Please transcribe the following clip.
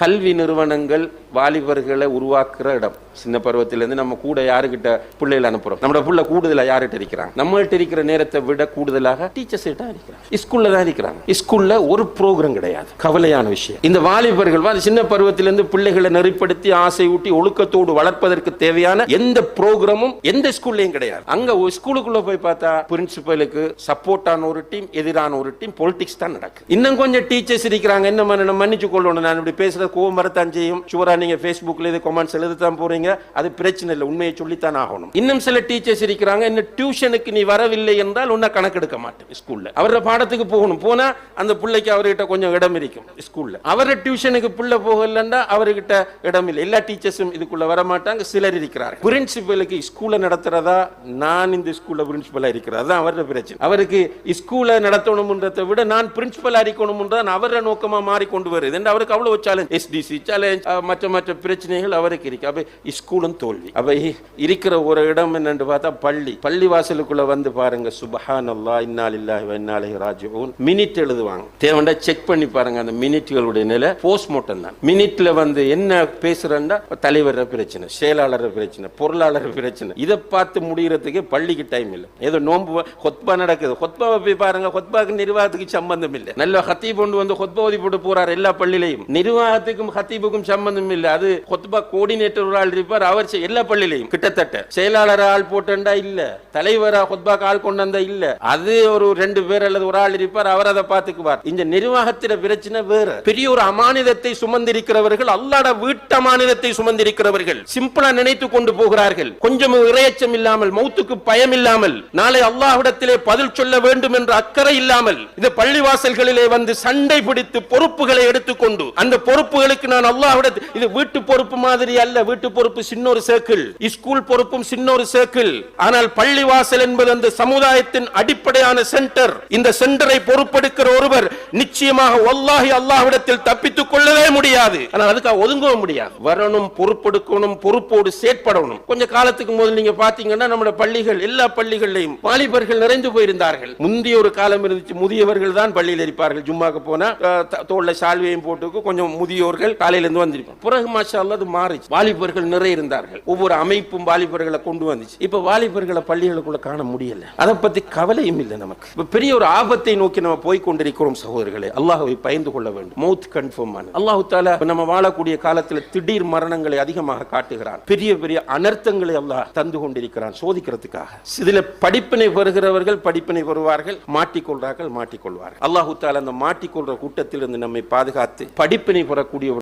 கல்வி நிறுவனங்கள் வாலிபர்களை உருவாக்குற இடம். சின்ன பருவத்திலேருந்து நம்ம கூட யாருக்கிட்ட பிள்ளைகள் அனுப்புகிறோம் நம்ம பிள்ளை கூடுதலாக யார்கிட்ட இருக்கிறாங்க? நம்மள்கிட்ட இருக்கிற நேரத்தை விட கூடுதலாக டீச்சர்ஸ் தான் இருக்கிறாங்க. ஸ்கூலில் தான் இருக்கிறாங்க. ஸ்கூலில் ஒரு ப்ரோக்ராம் கிடையாது. கவலையான விஷயம். இந்த வாலிபர்கள் வா- சின்ன பருவத்திலேருந்து பிள்ளைகளை நெறிப்படுத்தி ஆசை ஊட்டி ஒழுக்கத்தோடு வளர்ப்பதற்கு தேவையான எந்த ப்ரோக்ராமும் எந்த ஸ்கூல்லையும் கிடையாது. அங்கே ஒரு போய் பார்த்தா பிரின்சிபலுக்கு சப்போர்ட்டான ஒரு டீம் எதிரான ஒரு டீம் பொலிட்டிக்ஸ் தான் நடக்குது. இன்னும் கொஞ்சம் டீச்சர்ஸ் இருக்கிறாங்க. என்ன மன்னிச்சு கொள்ளணும் நான் இப்படி பேசுகிற கோவம் வரத்தான் செய்யும். சுவரா நீங்க ஃபேஸ்புக்கில் இது கமெண்ட்ஸ் எழுதத்தான் போறீங்க அது பிரச்சனை இல்லை உண்மையை சொல்லித்தான் ஆகணும். இன்னும் சில டீச்சர்ஸ் இருக்கிறாங்க இன்னும் டியூஷனுக்கு நீ வரவில்லை என்றால் உன்னை கணக்கெடுக்க மாட்டேன் ஸ்கூல்ல அவரோட பாடத்துக்கு போகணும் போனா அந்த பிள்ளைக்கு அவர்கிட்ட கொஞ்சம் இடம் இருக்கும் ஸ்கூல்ல அவர டியூஷனுக்கு பிள்ளை போகலன்னா அவர்கிட்ட இடம் இல்லை. எல்லா டீச்சர்ஸும் இதுக்குள்ள வர மாட்டாங்க சிலர் இருக்கிறார்கள். பிரின்சிபலுக்கு ஸ்கூல்ல நடத்துறதா? நான் இந்த ஸ்கூல்ல பிரின்சிபலா இருக்கிறது அதான் அவரோட பிரச்சனை. அவருக்கு ஸ்கூலை நடத்தணும்ன்றதை விட நான் பிரின்சிபல் இருக்கணும்ன்றதான் அவர நோக்கமா மாறி கொண்டு வருது. என்று அவருக்கு அவ்வளவு சேலஞ்ச் எஸ்டிசி சேலஞ்ச் மற்ற மற்ற பிரச்சனைகள் அவருக்கு இருக்கு. அப்ப ஸ்கூலும் தோல்வி. அவை இருக்கிற ஒரு இடம் என்னென்று பார்த்தா பள்ளி. பள்ளி வாசலுக்குள்ள வந்து பாருங்க சுபஹான் அல்லா இன்னாலில்லாஹி வ இன்னா மினிட் எழுதுவாங்க. தேவண்டா செக் பண்ணி பாருங்க அந்த மினிட்களுடைய நிலை போஸ்ட்மார்ட்டம் தான். மினிட்ல வந்து என்ன பேசுறேன்னா தலைவர் பிரச்சனை செயலாளர் பிரச்சனை பொருளாளர் பிரச்சனை. இதை பார்த்து முடியறதுக்கு பள்ளிக்கு டைம் இல்லை. ஏதோ நோன்பு ஹொத்பா நடக்குது. ஹொத்பாவை போய் பாருங்க ஹொத்பாக்கு நிர்வாகத்துக்கு சம்பந்தம் இல்லை. நல்ல ஹத்தீப் கொண்டு வந்து ஹொத்பா ஓதி போட்டு போறார் எல்லா பள்ளியிலையும். நிர்வாகத்துக்கும் ஹத்தீபுக்கும் சம்பந்தம் இல்லை. அது ஹொத்பா கோஆர்டினேட்டர் ஒரு ஆள் இருப்பார். அவர் எல்லா பள்ளியிலையும். கிட்டத்தட்ட. செயலாளர் ஆள் போட்டா இல்ல. தலைவரா ஹுத்பாக்கு ஆள் கொண்டு வந்தா இல்ல. அது ஒரு ரெண்டு பேர் அல்லது ஒரு ஆள் இருப்பார். அவர் அதை பார்த்துக்குவார். இந்த நிர்வாகத்தில பிரச்சனை வேற. பெரிய ஒரு அமானிதத்தை சுமந்திருக்கிறவர்கள் அல்லாட வீட்டு அமானிதத்தை சுமந்திருக்கிறவர்கள் சிம்பிளா நினைத்து கொண்டு போகிறார்கள். கொஞ்சம் இரையச்சம் இல்லாமல் மௌத்துக்கு பயம் இல்லாமல் நாளை அல்லாஹ்விடத்திலே பதில் சொல்ல வேண்டும் என்ற அக்கறை இல்லாமல் இந்த பள்ளிவாசல்களிலே வந்து சண்டை பிடித்து பொறுப்புகளை எடுத்துக்கொண்டு அந்த பொறுப்புகளுக்கு நான் அல்லாஹ்விடத்தில் இது வீட்டு பொறுப்பு மாதிரி அல்ல வீட்டு பொறுப்பு சின்னொரு சர்க்கிள் ஸ்கூல் பொறுப்பும் சின்னொரு சர்க்கிள் ஆனால் பள்ளிவாசல் என்பது அந்த சமுதாயத்தின் அடிப்படையான சென்டர் இந்த சென்டரை பொறுப்பெடுக்கிற ஒருவர் நிச்சயமாக வல்லாஹி அல்லாஹ்விடத்தில் தப்பித்துக் கொள்ளவே முடியாது. ஆனால் அதுக்காக ஒதுங்கவும் முடியாது. வரணும் பொறுப்பெடுக்கணும் பொறுப்போடு செயற்படணும். கொஞ்ச காலத்துக்கு முதல் நீங்க பாத்தீங்கன்னா நம்ம பள்ளிகள் எல்லா பள்ளிகளிலையும் வாலிபர்கள் நிறைந்து போயிருந்தார்கள். முந்தைய ஒரு காலம் இருந்துச்சு முதியவர்கள் தான் பள்ளியில் இருப்பார்கள். ஜும்மாக்கு போனா தோல்ல சால்வையும் போட்டுக்கு கொஞ்சம் முதியோர்கள் காலையில இருந்து வந்திருப்பாங்க. பிறகு மாஷா அல்லது மாறிச்சு. வாலிபர்கள் நிறைய இருந்தார்கள். ஒவ்வொரு அமைப்பும் வாலிபர்களை கொண்டு வந்துச்சு. இப்ப வாலிபர்களை பள்ளிகளுக்குள்ள காண முடியல. அதை பத்தி கவலையும் இல்லை நமக்கு. இப்ப பெரிய ஒரு ஆபத்தை நோக்கி நம்ம போய் கொண்டிருக்கிறோம் சகோதரர்களே அல்லாஹுவை பயந்து கொள்ள வேண்டும். மௌத் கன்ஃபார்ம் ஆன அல்லாஹு தாலா நம்ம வாழக்கூடிய காலத்தில் திடீர் மரணங்களை அதிகமாக காட்டுகிறான். பெரிய பெரிய அனர்த்தங்களை அல்லாஹ் தந்து கொண்டிருக்கிறான் சோதிக்கிறதுக்காக. இதுல படிப்பினை பெறுகிறவர்கள் படிப்பினை பெறுவார்கள் மாட்டிக்கொள்றார்கள் மாட்டிக்கொள்வார்கள். அல்லாஹு தாலா அந்த மாட்டிக்கொள்ற கூட்டத்தில் இருந்து நம்மை பாதுகாத்து படிப்பினை பெறக்கூடிய